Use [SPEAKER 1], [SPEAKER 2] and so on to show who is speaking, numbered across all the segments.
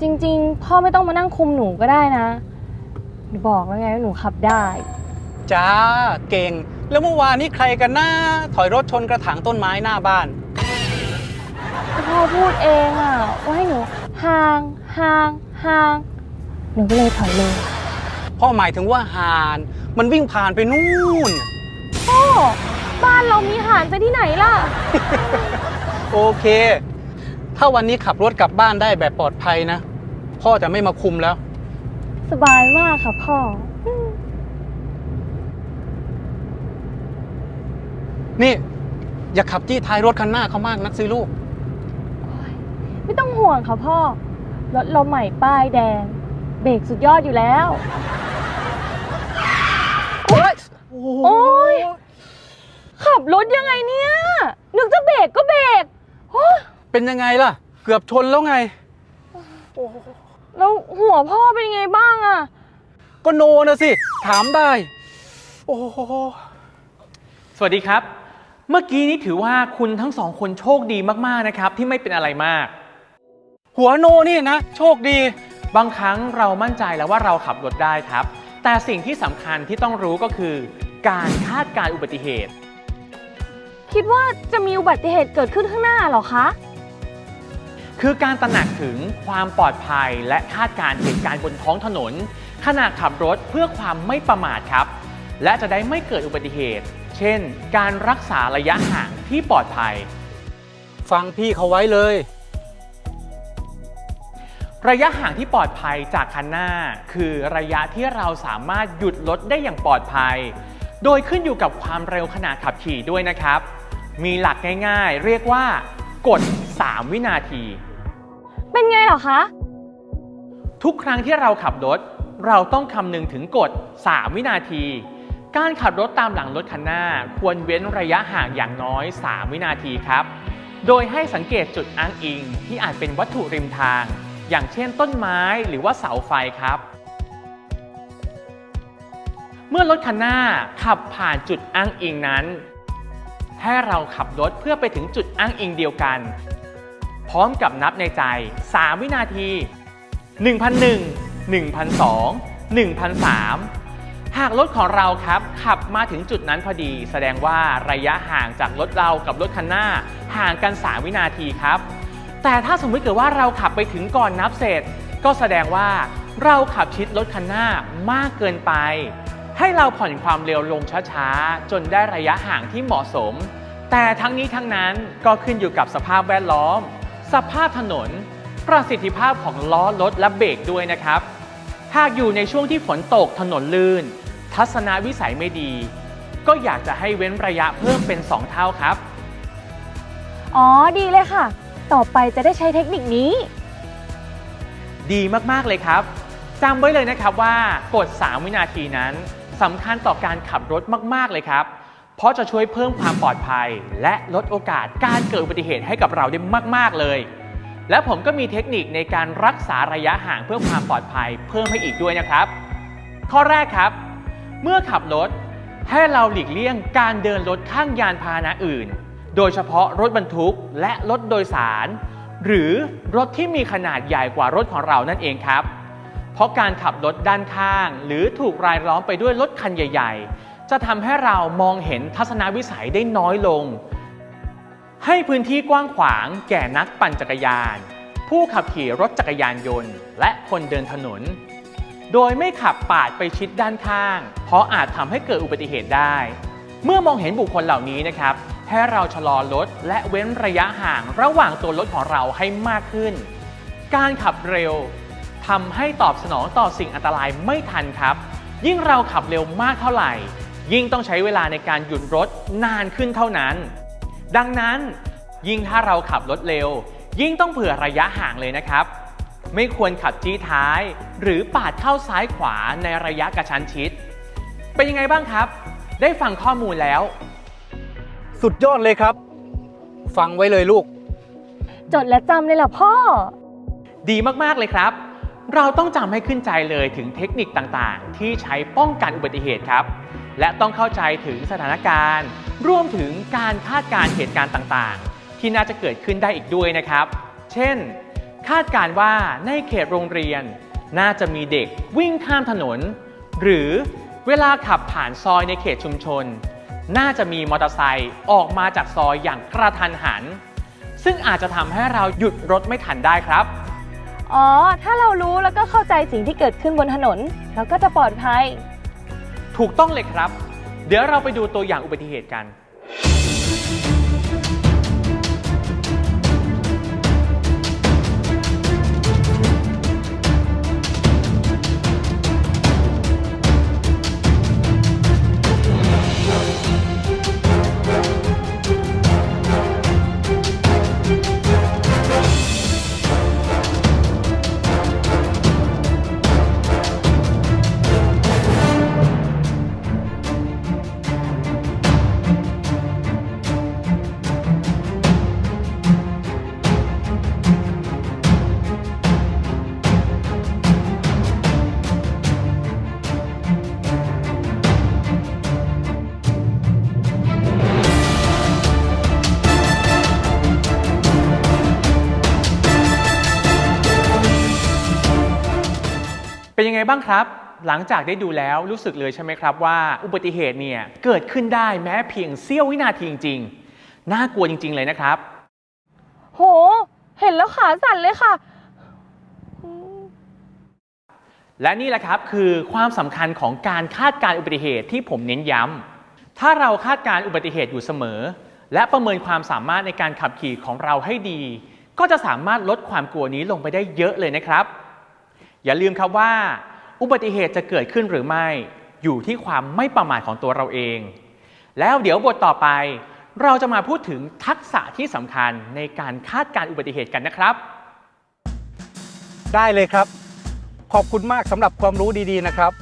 [SPEAKER 1] จริง ๆ พ่อไม่ต้องมานั่งคุมหนูก็ได้นะ หนูบอกแล้วไงว่าหนูขับได้
[SPEAKER 2] จ้าเก่ง แล้วเมื่อวานนี้ใครกันนะถอยรถชนกระถางต้นไม้หน้าบ้าน
[SPEAKER 1] พ่อพูดเองอะว่าให้หนูห่างห่างห่าง หนูก็เลยถอยเลย
[SPEAKER 2] พ่อหมายถึงว่าห่าน มันวิ่งผ่านไปนู่น
[SPEAKER 1] พ่อบ้านเรามีห่านจะที่ไหนล่ะ
[SPEAKER 2] โอเค ถ้าวันนี้ขับรถกลับบ้านได้แบบปลอดภัยนะ พ่อจะไม่มาคุมแล้ว
[SPEAKER 1] สบายมากค่ะพ่ออืม
[SPEAKER 2] นี่ อย่าขับจี้ท้ายรถคันหน้าเขามากนักสิลูก
[SPEAKER 1] ไม่ต้องห่วงค่ะพ่อ รถเราใหม่ป้ายแดง เบรกสุดยอดอยู่แล้ว โอ๊ยขับรถยังไงเนี่ย นึกจะเบรกก็เบรกโอ๊ย
[SPEAKER 2] เป็นยังไงล่ะ เกือบชนแล้วไง
[SPEAKER 1] แล้วหัวพ่อเป็นยังไงบ้างอะ
[SPEAKER 2] ก็โนนะสิ ถามได้ โอ้โห
[SPEAKER 3] สวัสดีครับ เมื่อกี้นี้ถือว่าคุณทั้งสองคนโชคดีมากๆนะครับ ที่ไม่เป็นอะไรมาก
[SPEAKER 2] หัวโนนี่นะ โชคดี
[SPEAKER 3] บางครั้งเรามั่นใจแล้วว่าเราขับรถได้ครับ แต่สิ่งที่สำคัญที่ต้องรู้ก็คือ การคาดการณ์อุบัติเหตุ
[SPEAKER 1] คิดว่าจะมีอุบัติเหตุเกิดขึ้นข้างหน้าเหรอคะ
[SPEAKER 3] คือการตระหนักถึงความปลอดภัย และคาดการณ์เหตุการณ์บนท้องถนน ขณะขับรถเพื่อความไม่ประมาทครับ และจะได้ไม่เกิดอุบัติเหตุ เช่น การรักษาระยะห่างที่ปลอดภัย
[SPEAKER 2] ฟังพี่เขาไว้เลย
[SPEAKER 3] ระยะห่างที่ปลอดภัยจากคันหน้า คือระยะที่เราสามารถหยุดรถได้อย่างปลอดภัย โดยขึ้นอยู่กับความเร็วขณะขับขี่ด้วยนะครับ มีหลักง่ายๆ เรียกว่ากด3วินาที
[SPEAKER 1] เป็นไงเหรอคะ
[SPEAKER 3] ทุกครั้งที่เราขับรถ เราต้องคำนึงถึงกฎ 3 วินาที การขับรถตามหลังรถคันหน้า ควรเว้นระยะห่างอย่างน้อย 3 วินาทีครับ โดยให้สังเกตจุดอ้างอิง ที่อาจเป็นวัตถุริมทาง อย่างเช่นต้นไม้หรือว่าเสาไฟครับ เมื่อรถคันหน้าขับผ่านจุดอ้างอิงนั้น ให้เราขับรถเพื่อไปถึงจุดอ้างอิงเดียวกัน พร้อมกับนับในใจ 3 วินาที 1,001 1,002 1,003 หากรถของเราครับขับมาถึงจุดนั้นพอดี แสดงว่าระยะห่างจากรถเรากับรถคันหน้า ห่างกัน 3 วินาทีครับ แต่ถ้าสมมติเกิดว่าเราขับไปถึงก่อนนับเสร็จ ก็แสดงว่าเราขับชิดรถคันหน้ามากเกินไป ให้เราผ่อนความเร็วลงช้าๆ จนได้ระยะห่างที่เหมาะสม แต่ทั้งนี้ทั้งนั้นก็ขึ้นอยู่กับสภาพแวดล้อม สภาพถนน ประสิทธิภาพของล้อรถและเบรกด้วยนะครับ หากอยู่ในช่วงที่ฝนตกถนนลื่น ทัศนวิสัยไม่ดี ก็อยากจะให้เว้นระยะเพิ่มเป็น 2 เท่าครับ
[SPEAKER 1] อ๋อดีเลยค่ะ ต่อไปจะได้ใช้เทคนิคนี้
[SPEAKER 3] ดีมาก ๆ เลยครับจำไว้เลยนะครับว่ากด3วินาทีนั้นสำคัญต่อการขับรถมาก ๆ เลยครับ เพราะจะช่วยเพิ่มความปลอดภัย และลดโอกาสการเกิดอุบัติเหตุให้กับเราได้มาก ๆ เลย และผมก็มีเทคนิคในการรักษาระยะห่างเพื่อความปลอดภัย เพิ่มให้อีกด้วยนะครับ ข้อแรกครับ เมื่อขับรถให้เราหลีกเลี่ยงการเดินรถข้างยานพาหนะอื่น โดยเฉพาะรถบรรทุกและรถโดยสาร หรือรถที่มีขนาดใหญ่กว่ารถของเรานั่นเองครับ เพราะการขับรถด้านข้าง หรือถูกรายล้อมไปด้วยรถคันใหญ่ๆ จะทำให้เรามองเห็นทัศนวิสัยได้น้อยลง ให้พื้นที่กว้างขวางแก่นักปั่นจักรยาน ผู้ขับขี่รถจักรยานยนต์ และคนเดินถนน โดยไม่ขับปาดไปชิดด้านข้าง เพราะอาจทำให้เกิดอุบัติเหตุได้ เมื่อมองเห็นบุคคลเหล่านี้นะครับ ให้เราชะลอรถและเว้นระยะห่างระหว่างตัวรถของเราให้มากขึ้น การขับเร็วทำให้ตอบสนองต่อสิ่งอันตรายไม่ทันครับ ยิ่งเราขับเร็วมากเท่าไหร่ ยิ่งต้องใช้เวลาในการหยุดรถนานขึ้นเท่านั้น ดังนั้นยิ่งถ้าเราขับรถเร็ว ยิ่งต้องเผื่อระยะห่างเลยนะครับ ไม่ควรขับจี้ท้าย หรือปาดเข้าซ้ายขวาในระยะกระชั้นชิด เป็นยังไงบ้างครับ ได้ฟังข้อมูลแล้ว
[SPEAKER 2] สุดยอดเลยครับ ฟังไว้เลยลูก
[SPEAKER 1] จดและจำเลยล่ะพ่อ
[SPEAKER 3] ดีมาก ๆ เลยครับ เราต้องจำให้ขึ้นใจเลยถึงเทคนิคต่างๆ ที่ใช้ป้องกันอุบัติเหตุครับ และต้องเข้าใจถึงสถานการณ์ รวมถึงการคาดการณ์เหตุการณ์ต่างๆ ที่น่าจะเกิดขึ้นได้อีกด้วยนะครับ เช่น คาดการณ์ว่าในเขตโรงเรียน น่าจะมีเด็กวิ่งข้ามถนน หรือเวลาขับผ่านซอยในเขตชุมชน น่าจะมีมอเตอร์ไซค์ออกมาจากซอยอย่างกระทันหัน ซึ่งอาจจะทำให้เราหยุดรถไม่ทันได้ครับ
[SPEAKER 1] อ๋อ ถ้าเรารู้แล้วก็เข้าใจสิ่งที่เกิดขึ้นบนถนน เราก็จะปลอดภัย
[SPEAKER 3] ถูกต้องเลยครับ เดี๋ยวเราไปดูตัวอย่างอุบัติเหตุกัน บ้างครับ หลังจากได้ดูแล้วรู้สึกเลยใช่ไหมครับว่าอุบัติเหตุเนี่ยเกิดขึ้นได้แม้เพียงเสี้ยววินาทีจริงๆ น่ากลัวจริง ๆ เลยนะครับ
[SPEAKER 1] โห เห็นแล้วขาสั่นเลยค่ะอืม
[SPEAKER 3] และนี่แหละครับคือความสำคัญของการคาดการณ์อุบัติเหตุที่ผมเน้นย้ำ ถ้าเราคาดการณ์อุบัติเหตุอยู่เสมอ และประเมินความสามารถในการขับขี่ของเราให้ดี ก็จะสามารถลดความกลัวนี้ลงไปได้เยอะเลยนะครับอย่าลืมครับว่า อุบัติเหตุจะเกิดขึ้นหรือไม่ อยู่ที่ความไม่ประมาทของตัวเราเอง แล้วเดี๋ยวบทต่อไป เราจะมาพูดถึงทักษะที่สำคัญในการคาดการณ์อุบัติเหตุกันนะครับ
[SPEAKER 2] ได้เลยครับ ขอบคุณมากสำหรับความรู้ดีๆนะครับ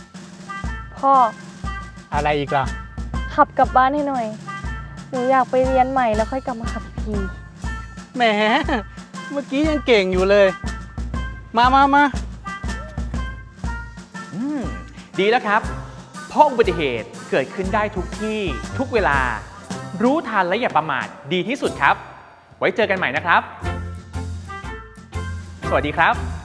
[SPEAKER 1] พ่อ
[SPEAKER 2] อะไรอีกล่ะ
[SPEAKER 1] ขับกลับบ้านให้หน่อย หนูอยากไปเรียนใหม่แล้วค่อยกลับมาขับขี่
[SPEAKER 2] แหม เมื่อกี้ยังเก่งอยู่เลย มามามา
[SPEAKER 3] อืม ดีแล้วครับ เพราะอุบัติเหตุเกิดขึ้นได้ทุกที่ทุกเวลา รู้ทันและอย่าประมาทดีที่สุดครับ ไว้เจอกันใหม่นะครับ สวัสดีครับ